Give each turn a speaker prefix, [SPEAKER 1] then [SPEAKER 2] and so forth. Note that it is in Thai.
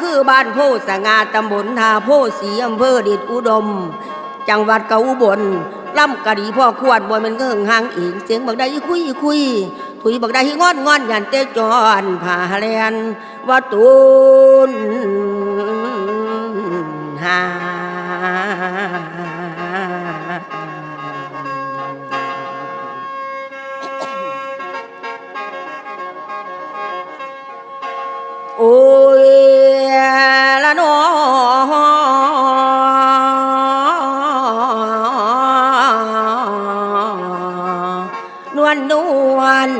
[SPEAKER 1] คือบ้านโพสงาตำบลทาโพสีอำเภอเดชอุดม จังหวัดกาอุบลล่ำกะดีพ่อขวดบอยมันก็หึงหางเองเสียงบักได้คุยคุย ถุยบักได้งอนงอนยันเตจอนผ่าแลนว่าตุนหาโอ้ วนนวล